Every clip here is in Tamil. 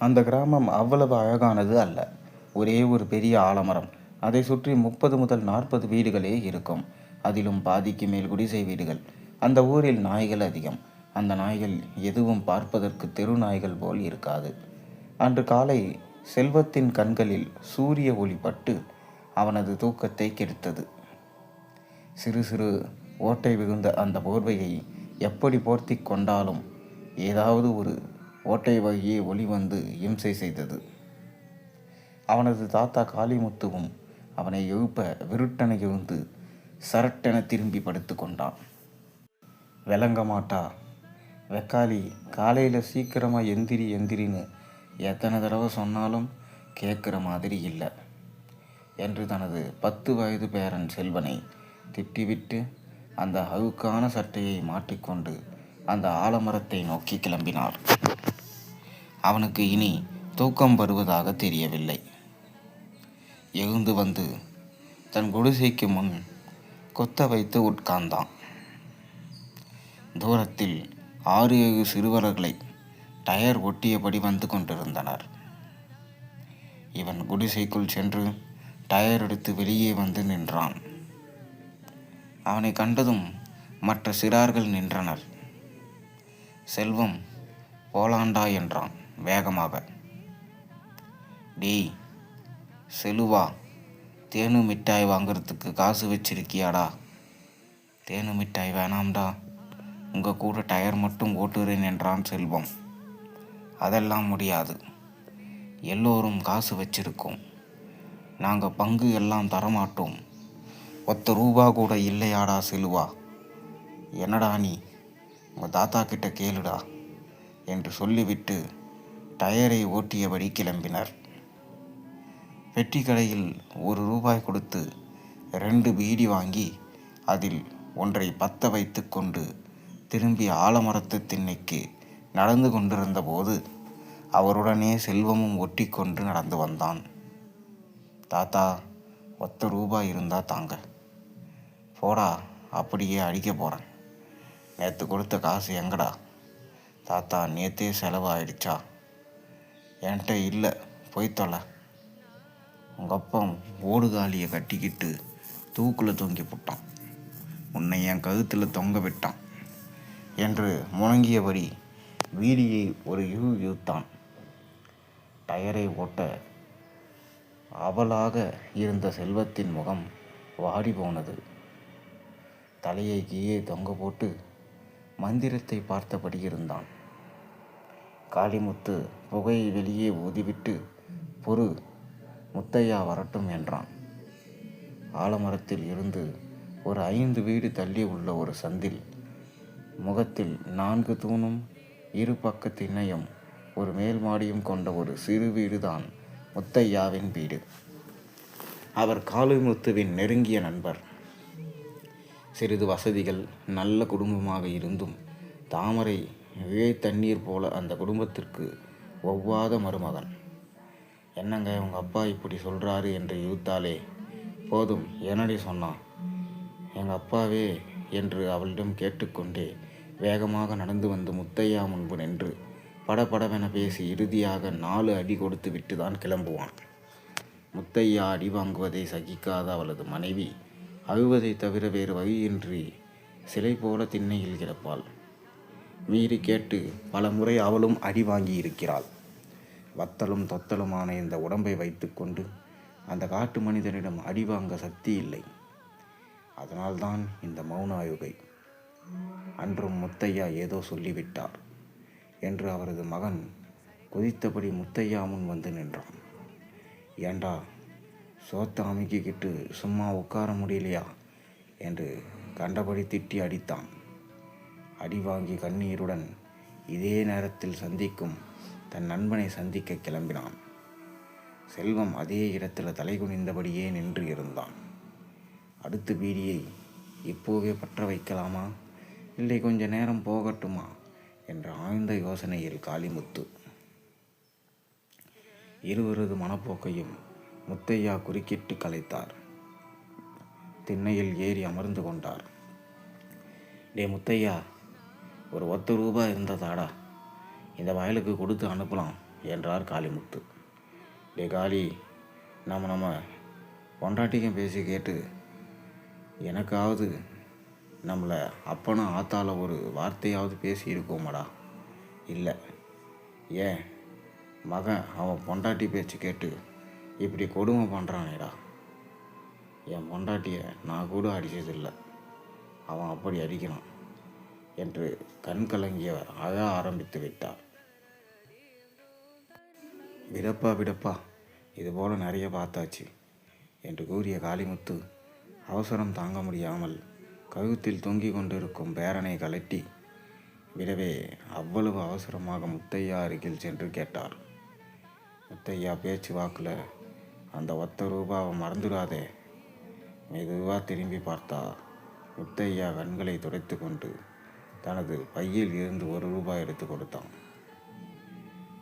அந்த கிராமம் அவ்வளவு அழகானது அல்ல. ஒரே ஒரு பெரிய ஆலமரம். அதை சுற்றி முப்பது முதல் நாற்பது வீடுகளே இருக்கும். அதிலும் பாதிக்கு மேல் குடிசை வீடுகள். அந்த ஊரில் நாய்கள் அதிகம். அந்த நாய்கள் எதுவும் பார்ப்பதற்கு தெரு நாய்கள் போல் இருக்காது. அன்று காலை செல்வத்தின் கண்களில் சூரிய ஒளி பட்டு அவனது தூக்கத்தை கெடுத்தது. சிறு சிறு ஓட்டை விழுந்த அந்த போர்வையை எப்படி போர்த்தி கொண்டாலும் ஏதாவது ஒரு ஓட்டை வகையே ஒளி வந்து இம்சை செய்தது. அவனது தாத்தா காளிமுத்துவும் அவனை எழுப்ப விருட்டனை எழுந்து சரட்டென திரும்பி படுத்து கொண்டான். விளங்க மாட்டா. வெக்காளி காலையில் சீக்கிரமாக எந்திரி எந்திரின்னு எத்தனை தடவை சொன்னாலும் கேட்குற மாதிரி இல்லை என்று தனது பத்து வயது பேரன் செல்வனை திட்டிவிட்டு அந்த அழுக்கான சட்டையை மாட்டிக்கொண்டு அந்த ஆலமரத்தை நோக்கி கிளம்பினார் அவனுக்கு இனி தூக்கம் வருவதாக தெரியவில்லை. எழுந்து வந்து தன் குடிசைக்கு முன் கொத்த வைத்து உட்கார்ந்தான். தூரத்தில் ஆறு ஏழு சிறுவர்களை டயர் ஒட்டியபடி வந்து கொண்டிருந்தனர். இவன் குடிசைக்குள் சென்று டயர் எடுத்து வெளியே வந்து நின்றான். அவனை கண்டதும் மற்ற சிறார்கள் நின்றனர். செல்வம் போலாண்டா என்றான். வேகமாக. டேய் செலுவா தேனு மிட்டாய் வாங்குறதுக்கு காசு வச்சிருக்கியாடா? தேனு மிட்டாய் வேணாம்டா. உங்கள் கூட டயர் மட்டும் ஓட்டுறேன் என்றான் செல்வம். அதெல்லாம் முடியாது. எல்லோரும் காசு வச்சிருக்கோம். நாங்கள் பங்கு எல்லாம் தரமாட்டோம். ஒத்த ரூபா கூட இல்லையாடா செலுவா? என்னடா நீ? உங்கள் தாத்தா கிட்ட கேளுடா. என்று சொல்லிவிட்டு டயரை ஓட்டியபடி கிளம்பினர். பெட்டி கடையில் ஒரு ரூபாய் கொடுத்து ரெண்டு பீடி வாங்கி அதில் ஒன்றை பத்த வைத்து கொண்டு திரும்பி ஆலமரத்து திண்ணைக்கு நடந்து கொண்டிருந்தபோது அவருடனே செல்வமும் ஒட்டி கொண்டு நடந்து வந்தான். தாத்தா ஒத்த ரூபாய் இருந்தா தாங்க. போடா அப்படியே அடிக்க போகிறேன் நேற்று கொடுத்த காசு எங்கடா? தாத்தா நேத்தே செலவாயிடுச்சா? என்கிட்ட இல்லை. போய் தொலை. உங்கள் அப்பா ஓடுகாலியை கட்டிக்கிட்டு தூக்கில் தொங்கி போட்டான். உன்னை என் கழுத்தில் தொங்க விட்டான் என்று முழங்கியபடி வீடியை ஒரு யூ இழுத்தான். டயரை ஓட்ட அவளாக இருந்த செல்வத்தின் முகம் வாடி போனது. தலையை கீழே தொங்க போட்டு மந்திரத்தை பார்த்தபடி இருந்தான். காளிமுத்து புகையை வெளியே ஊதிவிட்டு பொறு முத்தையா வரட்டும் என்றான். ஆலமரத்தில் இருந்து ஒரு ஐந்து வீடு தள்ளி உள்ள ஒரு சந்தில் முகத்தில் நான்கு தூணும் இரு பக்க திண்ணையும் ஒரு மேல் மாடியும் கொண்ட ஒரு சிறு வீடுதான் முத்தையாவின் வீடு. அவர் காளிமுத்துவின் நெருங்கிய நண்பர். சிறிது வசதிகள் நல்ல குடும்பமாக இருந்தும் தாமரை விழை தண்ணீர் போல அந்த குடும்பத்திற்கு ஒவ்வாத மருமகன். என்னங்க உங்கள் அப்பா இப்படி சொல்கிறாரு என்று இழுத்தாலே? போதும் என்னடி சொன்னான்? எங்கள் அப்பாவே என்று அவளிடம் கேட்டுக்கொண்டே வேகமாக நடந்து வந்து முத்தையா முன்பு நின்று படபடவென பேசி இறுதியாக நாலு அடி கொடுத்து விட்டு தான் கிளம்புவான். முத்தையா அடி வாங்குவதை சகிக்காத அவளது மனைவி அழுவதை தவிர வேறு வழியின்றி சிலை போல திண்ணையில் கிடப்பாள். மீறி கேட்டு பல முறை அவளும் அடி வாங்கி இருக்கிறாள் வத்தலும் தொத்தலுமான இந்த உடம்பை வைத்துக்கொண்டு அந்த காட்டு மனிதனிடம் அடி வாங்க சக்தி இல்லை. அதனால்தான் இந்த மௌன ஆயுகை அன்றும் முத்தையா ஏதோ சொல்லிவிட்டார் என்று அவரது மகன் குதித்தபடி முத்தையா முன் வந்து நின்றான். ஏண்டா சோத்தை அமைக்கிக்கிட்டு சும்மா உட்கார முடியலையா? என்று கண்டபடி திட்டி அடித்தான். அடி வாங்கி கண்ணீருடன் இதே நேரத்தில் சந்திக்கும் தன் நண்பனை சந்திக்க கிளம்பினான். செல்வம் அதே இடத்தில் தலைகுனிந்தபடியே நின்று இருந்தான். அடுத்த பீடியை இப்போவே பற்ற வைக்கலாமா? இல்லை கொஞ்ச நேரம் போகட்டுமா? என்ற ஆழ்ந்த யோசனையில் காளிமுத்து இருவரது மனப்போக்கையும் முத்தையா குறுக்கிட்டு கலைத்தார். திண்ணையில் ஏறி அமர்ந்து கொண்டார். டே முத்தையா ஒரு ஒத்து ரூபாய் இருந்ததாடா. இந்த வயலுக்கு கொடுத்து அனுப்பலாம் என்றார் காளிமுத்து. டே காளி நம்ம நம்ம பொண்டாட்டிக்கும் பேசி கேட்டு எனக்காவது நம்மளை அப்பனும் ஆத்தால ஒரு வார்த்தையாவது பேசி இருக்கோமாடா. இல்லை ஏன்? மகன் அவன் பொண்டாட்டி பேச்சு கேட்டு இப்படி கொடுமை பண்ணுறானேடா என் பொண்டாட்டியை நான் கூட அடித்ததில்லை அவன் அப்படி அடிக்கிறான். என்று கண் கலங்கியவர் அழ ஆரம்பித்து விட்டார். விடப்பா விடப்பா இதுபோல் நிறைய பார்த்தாச்சு என்று கூறிய காளிமுத்து அவசரம் தாங்க முடியாமல் கழுத்தில் தொங்கிக் கொண்டிருக்கும் பேரனை கலட்டி விடவே அவ்வளவு அவசரமாக முத்தையா அருகில் சென்று கேட்டார். முத்தையா பேச்சு வாக்கில் அந்த ஒத்த ரூபாவை மறந்துடாதே மெதுவாக திரும்பி பார்த்தா முத்தையா கண்களை துடைத்து கொண்டு. தனது பையில் இருந்து ஒரு ரூபாய் எடுத்து கொடுத்தான்.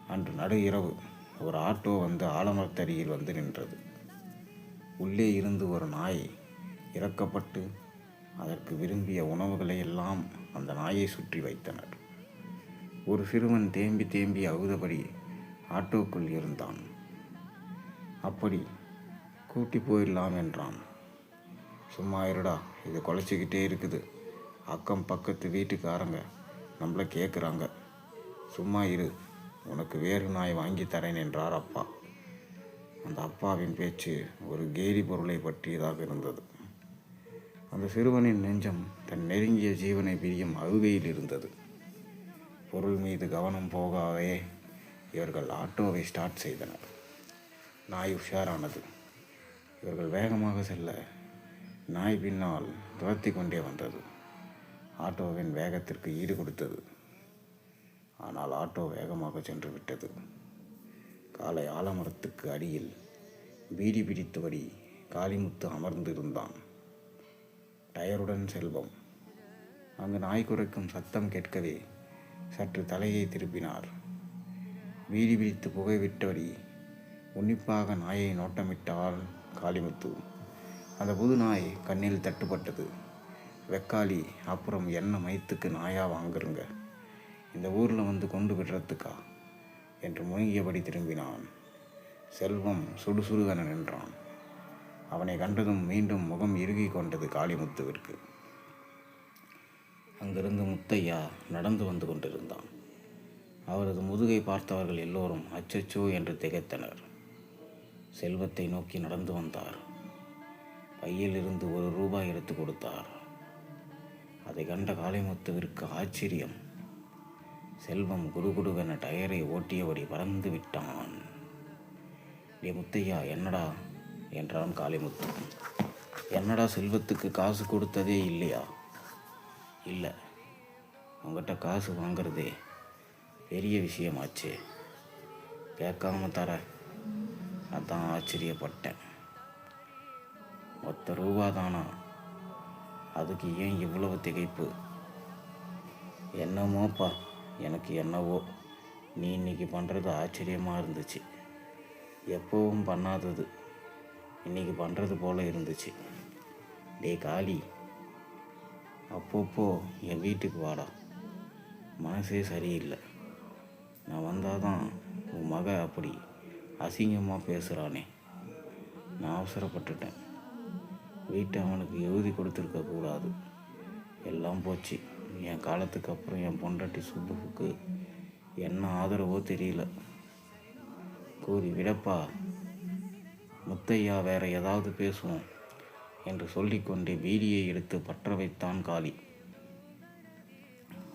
அன்று நடு இரவு ஒரு ஆட்டோ வந்து ஆலமரத்தடியில் வந்து நின்றது. உள்ளே இருந்து ஒரு நாய் இறக்கப்பட்டு அதற்கு விரும்பிய உணவுகளை எல்லாம் அந்த நாயை சுற்றி வைத்தனர். ஒரு சிறுவன் தேம்பி தேம்பி அழுதபடி ஆட்டோக்குள் இருந்தான். அப்படி கூட்டி போயிடலாம் என்றான். சும்மா இருடா இது குலைச்சிக்கிட்டே இருக்குது. அக்கம் பக்கத்து வீட்டுக்காரங்க நம்மளை கேட்குறாங்க சும்மா இரு உனக்கு வேறு நாய் வாங்கி தரேன் என்றார் அப்பா. அந்த அப்பாவின் பேச்சு ஒரு கேலி பொருளை பற்றியதாக இருந்தது. அந்த சிறுவனின் நெஞ்சம் தன் நெருங்கிய ஜீவனை பிரியும் அழுகையில் இருந்தது. பொருள் மீது கவனம் போகாதே இவர்கள் ஆட்டோவை ஸ்டார்ட் செய்தனர். நாய் உஷாரானது. இவர்கள் வேகமாக செல்ல நாய் பின்னால் துரத்தி கொண்டே வந்தது. ஆட்டோவின் வேகத்திற்கு ஈடு கொடுத்தது. ஆனால் ஆட்டோ வேகமாக சென்று விட்டது. காலை ஆலமரத்துக்கு அடியில் பீடி பிடித்தபடி காளிமுத்து அமர்ந்திருந்தான். டயருடன் செல்வம் அங்கு நாய் குறைக்கும் சத்தம் கேட்கவே சற்று தலையை திருப்பினார். பீடி பிடித்து புகைவிட்டபடி உன்னிப்பாக நாயை நோட்டமிட்டால் காளிமுத்து. அந்த புது நாய் கண்ணில் தட்டுப்பட்டது. வெக்காளி அப்புறம் என்ன மைத்துக்கு நாயா வாங்குறங்க? இந்த ஊரில் வந்து கொண்டு விடுறதுக்கா? என்று முழுங்கியபடி திரும்பினான். செல்வம் சுடுசுடுகென நின்றான். அவனை கண்டதும் மீண்டும் முகம் இறுகி கொண்டது காளிமுத்துவிற்கு. அங்கிருந்து முத்தையா நடந்து வந்து கொண்டிருந்தான். அவரது முதுகை பார்த்தவர்கள் எல்லோரும் அச்சச்சோ என்று திகைத்தனர். செல்வத்தை நோக்கி நடந்து வந்தார். பையில் இருந்து ஒரு ரூபாய் எடுத்து கொடுத்தார். அதை கண்ட காளிமுத்துவிற்கு ஆச்சரியம். செல்வம் குடுகுடுவென டயரை ஓட்டியபடி பறந்து விட்டான். டே முத்தையா என்னடா? என்றான் காளிமுத்து. என்னடா செல்வத்துக்கு காசு கொடுத்ததே இல்லையா? இல்லை உங்கள்கிட்ட காசு வாங்குறதே பெரிய விஷயமாச்சு. கேட்காம தர. அதான் ஆச்சரியப்பட்டேன். மொத்த ரூபா தானா அதுக்கு ஏன் இவ்வளவு திகைப்பு? என்னமோப்பா எனக்கு என்னவோ. நீ இன்னைக்கு பண்ணுறது ஆச்சரியமாக இருந்துச்சு. எப்பவும் பண்ணாதது. இன்னைக்கு பண்ணுறது போல இருந்துச்சு. டே காளி. அப்பப்போ என் வீட்டுக்கு வாடா. மனசே சரியில்லை. நான் வந்தால் தான் உன் மக அப்படி அசிங்கமாக பேசுகிறானே நான் அவசரப்பட்டுட்டேன். வீட்டை அவனுக்கு எழுதி கொடுத்துருக்க கூடாது. எல்லாம் போச்சு. என் காலத்துக்கு அப்புறம் என் பொண்டாட்டி சுப்புக்கு என்ன ஆதரவோ தெரியல. கூறி விடப்பா முத்தையா வேற ஏதாவது பேசுவோம் என்று சொல்லிக்கொண்டே வீடியை எடுத்து பற்ற வைத்தான் காளி.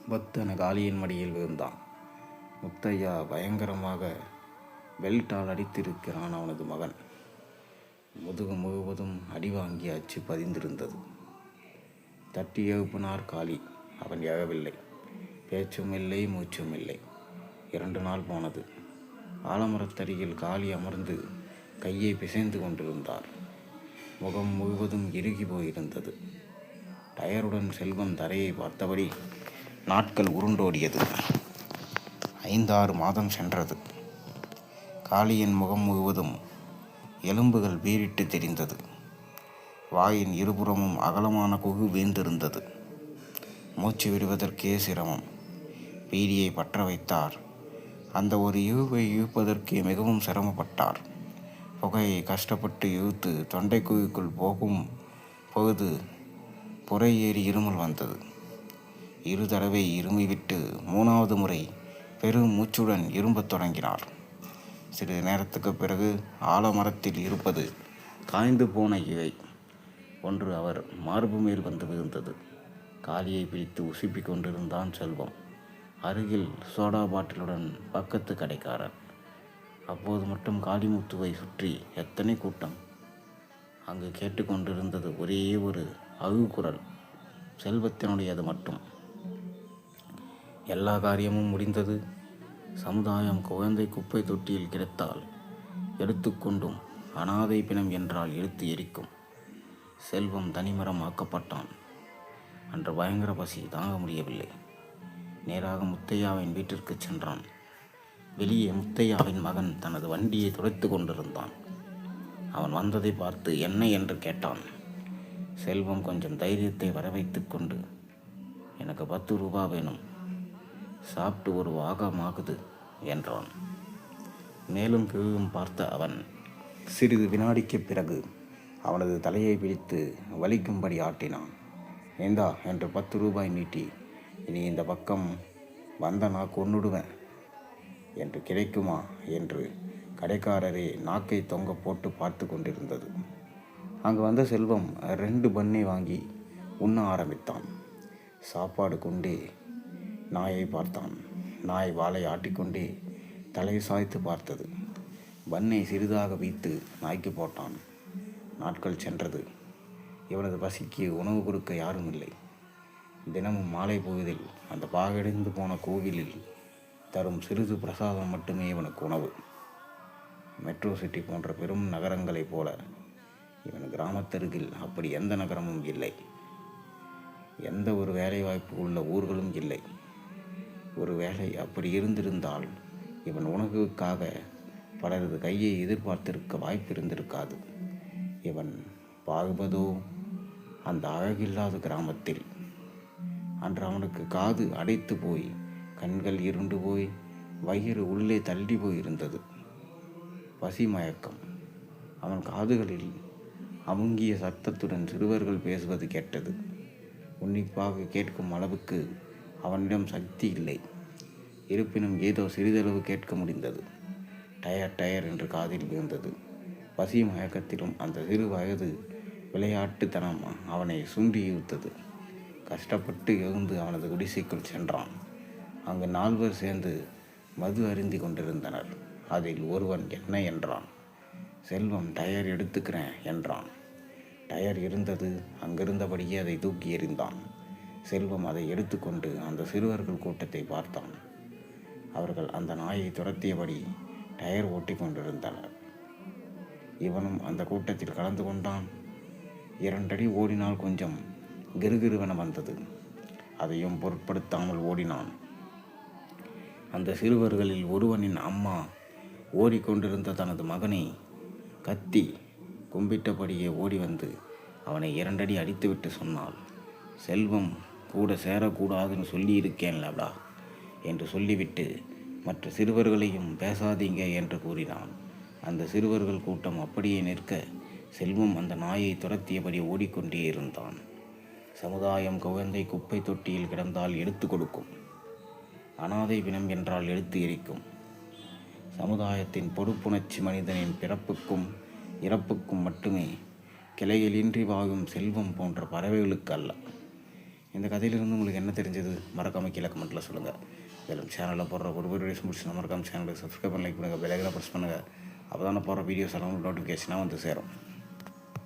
பத்தன காளியின் மடியில் விழுந்தான். முத்தையா பயங்கரமாக பெல்ட்டால் அடித்திருக்கிறான் அவனது மகன். முதுகு முழுவதும் அடி வாங்கி அச்சு பதிந்திருந்தது. தட்டி எழுப்பினார் காளி. அவன் எழவில்லை. பேச்சும் இல்லை மூச்சும் இல்லை. இரண்டு நாள் போனது. ஆலமரத்தடியில் காளி அமர்ந்து கையை பிசைந்து கொண்டிருந்தார். முகம் முழுவதும் இறுகி போயிருந்தது. டயருடன் செல்வம் தரையை பார்த்தபடி நாட்கள் உருண்டோடியது. ஐந்தாறு மாதம் சென்றது. காளியின் முகம் முழுவதும் எலும்புகள் வீறிட்டு தெரிந்தது. வாயின் இருபுறமும் அகலமான குகு வீழ்ந்திருந்தது மூச்சு விடுவதற்கே சிரமம். பீடியை பற்ற வைத்தார். அந்த ஒரு இழுவை இழுப்பதற்கு மிகவும் சிரமப்பட்டார். புகையை கஷ்டப்பட்டு இழுத்து தொண்டை குழிக்குள் போகும் பொழுது புறை ஏறி இருமல் வந்தது. இரு தடவை இருமிவிட்டு மூணாவது முறை பெரும் மூச்சுடன் இரும்பத் தொடங்கினார். சிறிது நேரத்துக்கு பிறகு ஆலமரத்தில் இருப்பது காய்ந்து போன இலை ஒன்று அவர் மார்பு மேல் வந்து விழுந்தது. காலியை பிடித்து உசுப்பிக் கொண்டிருந்தான் செல்வம். அருகில் சோடா பாட்டிலுடன் பக்கத்து கடைக்காரர். அப்போது மட்டும் காளிமுத்துவை சுற்றி எத்தனை கூட்டம்? அங்கு கேட்டுக்கொண்டிருந்தது ஒரே ஒரு அழுகுரல். செல்வத்தினுடையது மட்டும். எல்லா காரியமும் முடிந்தது. சமுதாயம் குழந்தை குப்பை தொட்டியில் கிடைத்தால் எடுத்துக்கொண்டும் அனாதை பிணம் என்றால் எடுத்து எரிக்கும். செல்வம் தனிமரம் ஆக்கப்பட்டான் அன்று பயங்கர பசி தாங்க முடியவில்லை. நேராக முத்தையாவின் வீட்டிற்கு சென்றான். வெளியே முத்தையாவின் மகன் தனது வண்டியை துடைத்து கொண்டிருந்தான். அவன் வந்ததை பார்த்து என்ன? என்று கேட்டான். செல்வம் கொஞ்சம் தைரியத்தை வரவைத்து கொண்டு எனக்கு பத்து ரூபா வேணும். சாப்பிட்டு ஒரு வாகமாகுது என்றான். மேலும் கீழும் பார்த்த அவன் சிறிது வினாடிக்கு பிறகு அவனது தலையை பிடித்து வலிக்கும்படி ஆட்டினான். ஏந்தா என்று பத்து ரூபாய் நீட்டி இனி இந்த பக்கம் வந்த நான் கொன்னுடுவேன். என்று கிடைக்குமா? என்று கடைக்காரரே நாக்கை தொங்க போட்டு பார்த்து கொண்டிருந்தது. அங்கு வந்த செல்வம் ரெண்டு பண்ணை வாங்கி உண்ண ஆரம்பித்தான். சாப்பாடு கொண்டே நாயை பார்த்தான். நாய் வாளை ஆட்டிக்கொண்டே தலையை சாய்த்து பார்த்தது. பண்ணை சிறிதாக வைத்து நாய்க்கு போட்டான். நாட்கள் சென்றது. இவனது பசிக்கு உணவு கொடுக்க யாரும் இல்லை. தினமும் மாலை பொழுதில் அந்த பாகடைந்து போன கோவிலில் தரும் சிறிது பிரசாதம் மட்டுமே இவனுக்கு உணவு. மெட்ரோ சிட்டி போன்ற பெரும் நகரங்களைப் போல இவன் கிராமத்தருகில் அப்படி எந்த நகரமும் இல்லை. எந்த ஒரு வேலைவாய்ப்பு உள்ள ஊர்களும் இல்லை. ஒருவேளை அப்படி இருந்திருந்தால் இவன் உணவுக்காக பலரது கையை எதிர்பார்த்திருக்க வாய்ப்பு இருந்திருக்காது. இவன் பாகுபதோ அந்த அழகில்லாத கிராமத்தில். அன்று அவனுக்கு காது அடைத்து போய் கண்கள் இருண்டு போய் வயிறு உள்ளே தள்ளி போய் இருந்தது. பசி மயக்கம். அவன் காதுகளில் அமுங்கிய சத்தத்துடன் சிறுவர்கள் பேசுவது கேட்டது. உன்னிப்பாக கேட்கும் அளவுக்கு அவனிடம் சக்தி இல்லை. இருப்பினும் ஏதோ சிறிதளவு கேட்க முடிந்தது. டயர் டயர் என்று காதில் விழுந்தது. பசி மயக்கத்திலும் அந்த சிறு வயது விளையாட்டுத்தனம் அவனை சுண்டி இழுத்தது. கஷ்டப்பட்டு எழுந்து அவனது குடிசைக்குள் சென்றான். அங்கு நால்வர் சேர்ந்து மது அருந்தி கொண்டிருந்தனர். அதில் ஒருவன் என்ன? என்றான். செல்வம் டயர் எடுத்துக்கிறேன் என்றான். டயர் இருந்தது? அங்கிருந்தபடியே அதை தூக்கி எறிந்தான். செல்வம் அதை எடுத்துக்கொண்டு அந்த சிறுவர்கள் கூட்டத்தை பார்த்தான். அவர்கள் அந்த நாயை துரத்தியபடி டயர் ஓட்டி கொண்டிருந்தனர். இவனும் அந்த கூட்டத்தில் கலந்து கொண்டான். இரண்டடி ஓடினால் கொஞ்சம் கிருகிருவென வந்தது. அதையும் பொருட்படுத்தாமல் ஓடினான். அந்த சிறுவர்களில் ஒருவனின் அம்மா ஓடிக்கொண்டிருந்த தனது மகனை கத்தி கும்பிட்டபடியே ஓடி வந்து அவனை இரண்டடி அடித்துவிட்டு சொன்னாள் செல்வம் கூட சேரக்கூடாதுன்னு சொல்லியிருக்கேன்லடா என்று சொல்லிவிட்டு மற்ற சிறுவர்களையும் பேசாதீங்க என்று கூறினான். அந்த சிறுவர்கள் கூட்டம் அப்படியே நிற்க செல்வம் அந்த நாயை துரத்தியபடி ஓடிக்கொண்டே இருந்தான். சமுதாயம் குழந்தை குப்பை தொட்டியில் கிடந்தால் எடுத்து கொடுக்கும். அனாதை பிணம் என்றால் எடுத்து எரிக்கும். சமுதாயத்தின் பொறுப்புணர்ச்சி மனிதனின் பிறப்புக்கும் இறப்புக்கும் மட்டுமே கிளையிலின்றி வாகும் செல்வம் போன்ற பறவைகளுக்கு அல்ல. இந்த கதையிலிருந்து உங்களுக்கு என்ன தெரிஞ்சது? மறக்காமல் கீழே கமெண்ட்டில் சொல்லுங்கள் மேலும் சேனலில் போடுற ஒரு ஒரு வீடியோஸ் முடிச்சு மறக்காம சேனலுக்கு சப்ஸ்கிரைப் பண்ணி லைக் பண்ணுங்கள் பெலைகளை ப்ரெஸ் பண்ணுங்கள் அப்போ தானே போடுற வீடியோஸ் எல்லாம் நோட்டிஃபிகேஷனாக வந்து சேரும்.